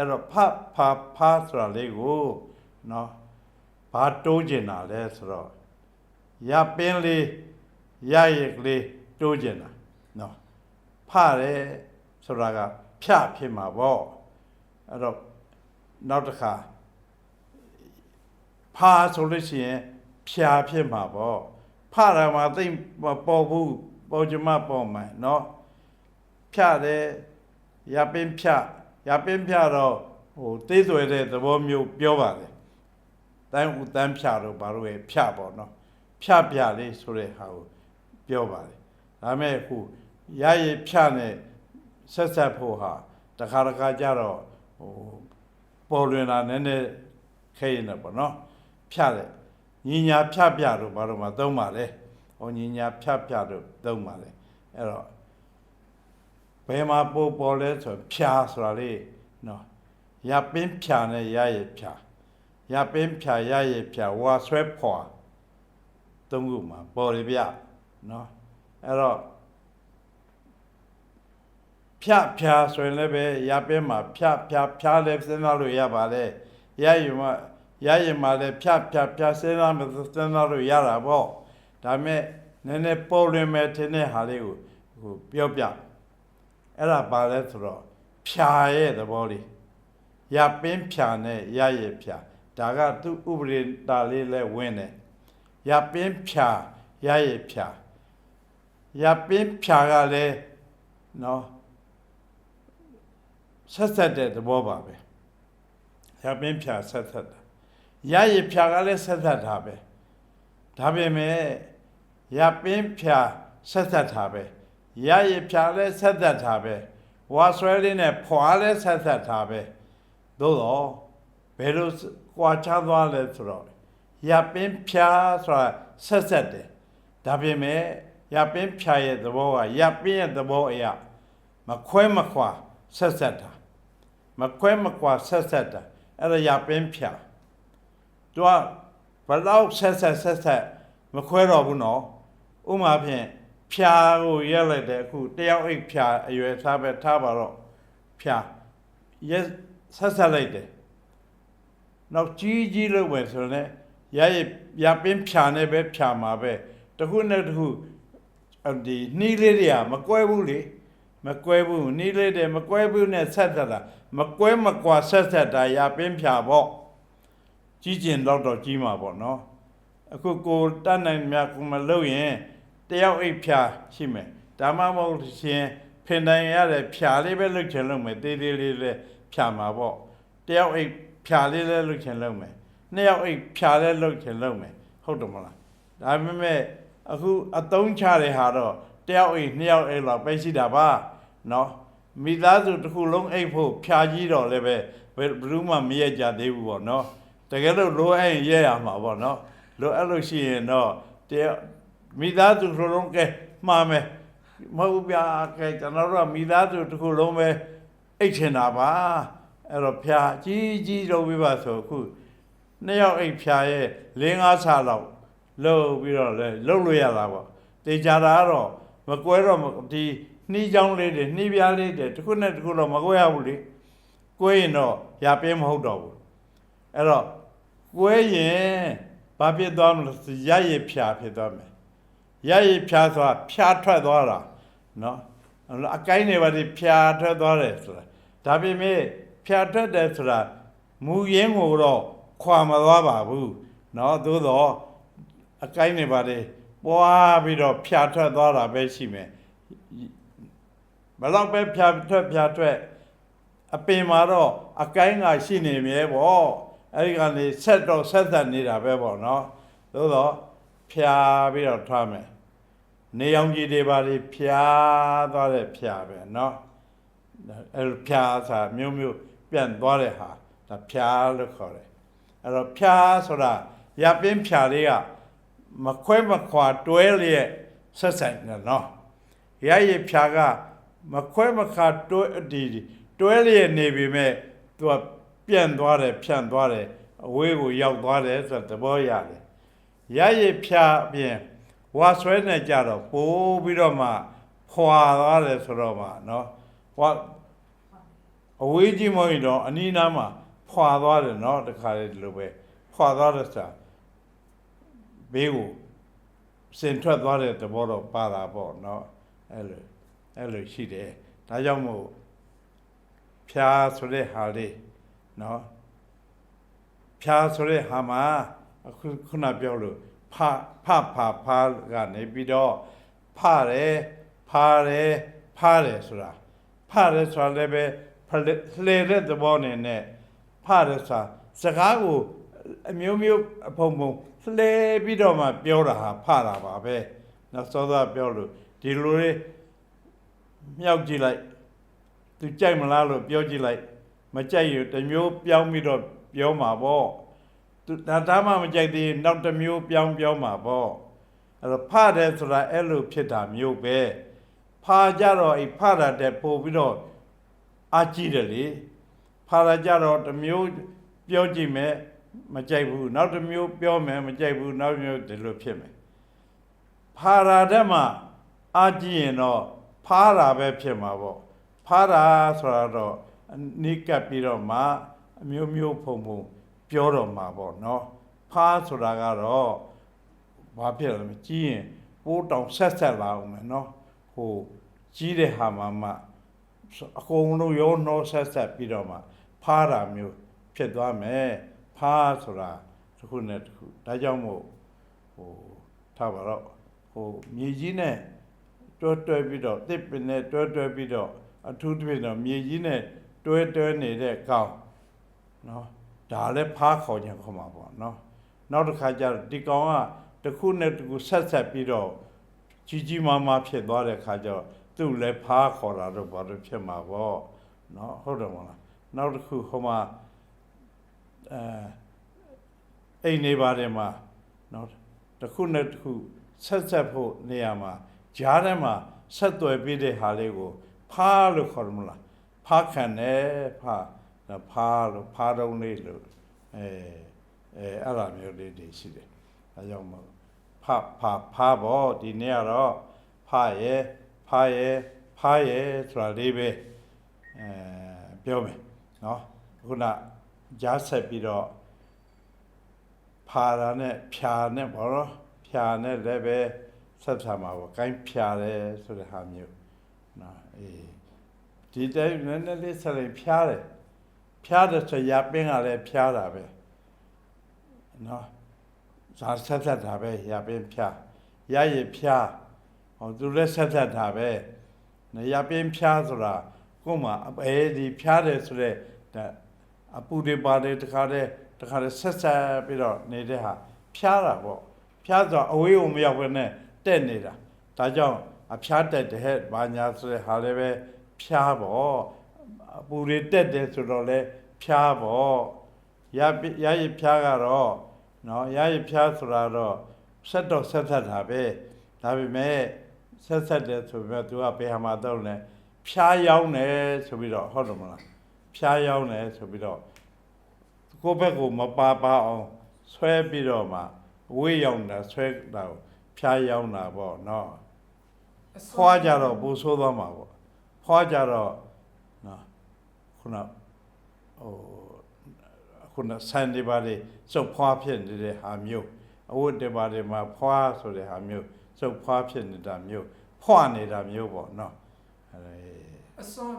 အဲ့တော့ဖဖဖဆိုတာလေးကိုနော်ဘာတိုးကျင်တာလဲဆိုတော့ရပင်းလေးရရက်ကလေးတိုးကျင်တာနော်ဖရဲဆိုတာကဖြဖြစ်မှာပေါ့အဲ့တော့နောက်တစ်ခါဖာဆိုလို့ရှိရင်ဖြာဖြစ်မှာပေါ့ဖရမှာသိမ့်မပေါ်ဘူးပေါ်ကြမပေါ်မှာနော်ဖြတယ်ရပင်းဖြ ရပင်းဖြတော့ဟိုသေးသွယ်တဲ့သဘောမျိုးပြောပါတယ်တန်းဦးတန်းဖြတော့ဘာလို့လဲဖြပေါ့နော်ဖြဖြလေးဆိုတဲ့ဟာကိုပြောပါတယ်ဒါမဲ့ခုရရဖြနဲ့ဆက်ဆက်ဖို့ဟာတခါတခါကြတော့ဟိုပေါ်လွင်လာနည်းနည်းခဲရင်တော့ပေါ့နော်ဖြတယ်ညီညာဖြပြတော့ဘာလို့မှသုံးပါလဲဟောညီညာဖြပြတော့သုံးပါလေအဲ့တော့ ဘယ်မှာပို့ပေါ်လဲဆိုဖြာဆိုတာလေးနော်ရပင်းဖြာနဲ့ရရဖြာရပင်းဖြာရရဖြာဝါဆွဲဖွာသုံးခုမှာပေါ်ရပြနော်အဲ့တော့ဖြဖြာဆိုရင်လည်းပဲရပင်းမှာဖြဖြာဖြာလည်းစဉ်းစားလို့ရပါလေရယူမှာရရင်မှာလည်းဖြဖြာဖြာစဉ်းစားမစဉ်းစားလို့ရတာပေါ့ဒါမဲ့နည်းနည်းပေါ်လွင်မဲ့ထင်တဲ့ဟာလေးကိုဟိုပြောပြ အဲ့ဒါပါလဲဆိုတော့ဖြာရဲ့သဘောလေးရပင်းဖြာနဲ့ရရဲ့ဖြာဒါကသူဥပဒေတာလေးလဲဝင်တယ်ရပင်းဖြာရရဲ့ဖြာရပင်းဖြာကလည်းနော်ဆက်ဆက်တဲ့သဘောပါပဲရပင်းဖြာဆက်ဆက်တာရရဲ့ဖြာကလည်းဆက်ဆက်တာပဲဒါပေမဲ့ရပင်းဖြာဆက်ဆက်တာပဲ ရရဲ့ဖြာလည်းဆက်ဆက်တာပဲဝါဆွဲလေးနဲ့ဖွာလည်းဆက်ဆက်တာပဲသို့တော့ဘယ်လိုကွာခြားသွားလဲဆိုတော့ရပင်းဖြာဆိုတာဆက်ဆက်တယ်ဒါပေမဲ့ရပင်းဖြာရဲ့သဘောကရပင်းရဲ့သဘောအရာမခွဲမခွာဆက်ဆက်တာမခွဲမခွာဆက်ဆက်တာအဲ့ဒါရပင်းဖြာသူကဘလောက်ဆက်ဆက်ဆက်ဆက်မခွဲတော့ဘူးနော်ဥမာဖြင့် ဖြာကိုရက်လိုက်တယ်အခုတယောက်အိတ်ဖြာအရွယ်ထားပဲထားပါတော့ဖြာရက်ဆက်ဆက်လိုက်တယ်နောက်ကြီးကြီးလို့ပဲဆိုတော့ရရရပင်းဖြာနေပဲဖြာမှာပဲတခုနဲ့တခုဒီနှီးလေးတွေကမကွဲဘူးလေမကွဲဘူးနှီးလေးတွေမကွဲဘူးနဲ့ဆက်ဆက်တာမကွဲမကွာဆက်ဆက်တာရပင်းဖြာပေါ့ကြီးကျင်တော့တော့ကြီးမှာပေါ့နော်အခုကိုတတ်နိုင်မြတ်ကိုမလုပ်ရင် တယောက်အိတ်ဖြာရှိမယ်ဒါမှမဟုတ်ရှင်ဖင်တိုင်ရတဲ့ဖြာလေးပဲလုပ်ချင်လုပ်မယ်တေးသေးလေးလေးဖြာမှာပေါ့တယောက်အိတ်ဖြာလေးလည်းလုပ်ချင်လုပ်မယ်နှစ်ယောက်အိတ်ဖြာလည်းလုပ်ချင်လုပ်မယ်ဟုတ်တယ်မလားဒါပေမဲ့အခုအတုံးချတဲ့ဟာတော့တယောက်အိတ်နှစ်ယောက်အိတ်လောက်ပဲရှိတာပါနော်မိသားစုတစ်ခုလုံးအိတ်ဖို့ဖြာကြီးတော့လည်းပဲဘယ်ဘူးမှမရက်ကြသေးဘူးပေါ့နော်တကယ်လို့လိုအပ်ရင်ရက်ရမှာပေါ့နော်လိုအပ်လို့ရှိရင်တော့တယောက် မိသားစုတစ်ခုလုံးကဲမှားမယ်မဟုတ်ဗျာကဲကျွန်တော်တို့ကမိသားစုတစ်ခုလုံးပဲအိတ်ချင်တာပါအဲ့တော့ဖြာကြီးကြီးလုပ်ပြီးပါဆိုအခုနှစ်ယောက်အိတ်ဖြာရဲ့၄၅ဆလောက်လှုပ်ပြီးတော့လဲလှုပ်လို့ရတာပေါ့တေချာတာကတော့မကွဲတော့ဒီနှီးချောင်းလေးတွေနှီးပြားလေးတွေတစ်ခုနဲ့တစ်ခုတော့မကွဲရဘူးလေကွဲရင်တော့ရပင်းမဟုတ်တော့ဘူးအဲ့တော့ကွဲရင်ဘာဖြစ်သွားမလဲရရဖြာဖြစ်သွားမယ် ရရဖြားစွာဖြားထွက်သွားတာနော်အကိုင်းတွေပါဒီဖြားထွက်သွားတယ်ဆိုတာဒါပေမဲ့ဖြားထွက်တယ်ဆိုတာမူရင်းကိုတော့ခွာမသွားပါဘူးနော်သို့တော့အကိုင်းတွေပါဒီပွားပြီးတော့ဖြားထွက်သွားတာပဲရှိမယ်ဘလောက်ပဲဖြားထွက်ဖြားထွက်အပင်မှာတော့အကိုင်းကရှိနေမြဲပေါ့အဲဒီကနေဆက်တော့ဆက်သက်နေတာပဲပေါ့နော်သို့တော့ ဖြာပြီးတော့ထားမယ်နေအောင်ကြီးတွေပါလေဖြာသွားတဲ့ဖြာပဲเนาะအဲ့ဖြာဆိုမျိုးမျိုးပြန့်သွားတဲ့ဟာဒါဖြာလို့ခေါ်တယ်အဲ့တော့ဖြာဆိုတာရပင်းဖြာလေးကမခွဲမခွာတွဲလျက်ဆက်ဆိုင်နေเนาะရရဖြာကမခွဲမခွာတွဲဒီတွဲလျက်နေပြီမဲ့သူကပြန့်သွားတယ်ဖြန့်သွားတယ်အဝေးကိုရောက်သွားတယ်ဆိုတဲ့သဘောရတယ် ရရဖြာအပြင်ဝါဆွဲနဲ့ကြတော့ပိုးပြီးတော့မှခွာသွားတယ်ဆိုတော့မှနော်ဟောအဝေးကြီးမဟုတ်တော့အနီးနားမှာခွာသွားတယ်နော်တခါလေဒီလိုပဲခွာသွားတဲ့စာဘေးကိုစင်ထွက်သွားတဲ့သဘောတော့ပါတာပေါ့နော်အဲ့လိုအဲ့လိုရှိတယ်ဒါကြောင့်မို့ဖြာဆိုတဲ့ဟာလေးနော်ဖြာဆိုတဲ့ဟာမှာ အခုခုနပြောလို့ဖဖဖဖကနေပြီးတော့ဖတယ်ဖတယ်ဖတယ်ဆိုတာဖတယ်ဆိုတာလည်းပဲဖလေလှည့်တဲ့သဘောနဲ့နဲ့ဖတယ်ဆိုတာစကားကိုအမျိုးမျိုးအဖုံဖုံလှည့်ပြီးတော့မှပြောတာဟာဖတာပါပဲနောက်စောစောပြောလို့ဒီလိုလေးမြောက်ကြည့်လိုက်သူကြိုက်မလားလို့ပြောကြည့်လိုက် မကြိုက်ရင်တစ်မျိုးပြောင်းပြီးတော့ပြောမှာပေါ့ သူဒါဒါမှမကြိုက်သေးရင်နောက်တစ်မျိုးပြောင်းပြောမှာပေါ့အဲ့တော့ဖတယ်ဆိုတာအဲ့လိုဖြစ်တာမျိုးပဲဖာကြတော့အဲ့ဖတာတဲ့ပို့ပြီးတော့အာကြည့်တယ်လေဖာတာကြတော့တစ်မျိုးပြောကြည့်မယ်မကြိုက်ဘူးနောက်တစ်မျိုးပြောမယ်မကြိုက်ဘူးနောက်တစ်မျိုးဒီလိုဖြစ်မယ်ဖာရာတဲ့မှာအာကြည့်ရင်တော့ဖားတာပဲဖြစ်မှာပေါ့ဖားတာဆိုတာတော့နိကပ်ပြီးတော့မှအမျိုးမျိုးဖုံဖုံ ပြောတော့မှာပေါ့နော်ဖားဆိုတာကတော့ဘာဖြစ်လဲမကြည့်ရင်ပိုးတောင်ဆက်ဆက်လာအောင်မယ်နော်ဟိုကြီးတဲ့ဟာမှာမှအကုန်လုံးရောနှောဆက်ဆက်ပြီးတော့မှဖားတာမျိုးဖြစ်သွားမယ်ဖားဆိုတာတစ်ခုနဲ့တစ်ခုဒါကြောင့်မို့ဟိုထားပါတော့ဟိုမြေကြီးနဲ့တွဲတွဲပြီးတော့တစ်ပင်နဲ့တွဲတွဲပြီးတော့အထူးသဖြင့်တော့မြေကြီးနဲ့တွဲတွဲနေတဲ့ကောင်းနော် ဒါလည်းဖားခေါ်ခြင်းခေါ်မှာပေါ့နော်နောက်တစ်ခါကျတော့ဒီကောင်ကတစ်ခုနဲ့တစ်ခုဆက်ဆက်ပြီးတော့ကြီးကြီးမားမားဖြစ်သွားတဲ့ခါကျတော့သူ့လည်းဖားခေါ်တာတော့ဘာလို့ဖြစ်မှာပေါ့နော်ဟုတ်တယ်မလားနောက်တစ်ခုဟိုမှာအဲအိမ်နေပါတယ်မှာနော်တစ်ခုနဲ့တစ်ခုဆက်ဆက်ဖို့နေရာမှာဂျားထဲမှာဆက်သွယ်ပြီးတဲ့ဟာလေးကိုဖားလို့ခေါ်တယ်မလားဖားခံတယ်ဖားဒါ ဖားလို့ဖားတုံးလေးလို့အဲအဲအဲ့လိုမျိုးလေးတွေရှိတယ်အဲကြောင့်မို့ဖားဖားဖားပေါ့ဒီနေ့ကတော့ဖားရဲ့ဖားရဲ့ဖားရဲ့ဆိုတာလေးပဲအဲပြောမယ်နော်ခုနကြားဆက်ပြီးတော့ဖာရာနဲ့ဖြာနဲ့ဘောတော့ဖြာနဲ့လည်းပဲဆက်ဆံမှာပေါ့ကိုင်းဖြာတယ်ဆိုတဲ့ဟာမျိုးနော်အေးဒီတိုင်းနည်းနည်းလေးဆက်လိုက်ဖြားတယ် ဖြားတယ်ဆိုရပင်းကလည်းဖြားတာပဲနော်ဇာဆက်ဆက်တာပဲရပင်းဖြားရရဖြားဟောသူလည်းဆက်ဆက်တာပဲနော်ရပင်းဖြားဆိုတာကိုယ်မှာအဲဒီဖြားတယ်ဆိုတဲ့ဒါအပူတွေပါတယ်တခါတည်းတခါတည်းဆက်ဆက်ပြီးတော့နေတဲ့ဟာဖြားတာပေါ့ဖြားဆိုအဝေးကိုမရောက်ဘဲနဲ့တက်နေတာဒါကြောင့်အဖြားတက်တဲ့ဟဲ့ဘာညာဆိုတဲ့ဟာလည်းပဲဖြားပေါ့ အပူတွေတက်တယ်ဆိုတော့လည်းဖြားပေါ့ရပရရဖြားကတော့နော်ရရဖြားဆိုတာတော့ဆက်တော့ဆက်ဆက်တာပဲဒါပေမဲ့ဆက်ဆက်တယ်ဆိုပြီးတော့သူကဘယ်ဟာမှာတော့လဲဖြားရောက်တယ်ဆိုပြီးတော့ဟုတ်တယ်မလားဖြားရောက်တယ်ဆိုပြီးတော့ကိုယ့်ဘက်ကိုမပါပါအောင်ဆွဲပြီးတော့မှဝေးရောက်တာဆွဲတာကိုဖြားရောက်တာပေါ့နော်ဖွာကြတော့ပူဆိုးသွားမှာပေါ့ဖွာကြတော့နော် ခုနဟိုခုနဆန်ဒီပါလေစုပ်ဖွာဖြစ်နေတဲ့ဟာမျိုးအဝတ်တွေပါတွေမှာဖွာဆိုတဲ့ဟာမျိုးစုပ်ဖွာဖြစ်နေတာမျိုးဖွာနေတာမျိုးပေါ့နော်အဲအစွန်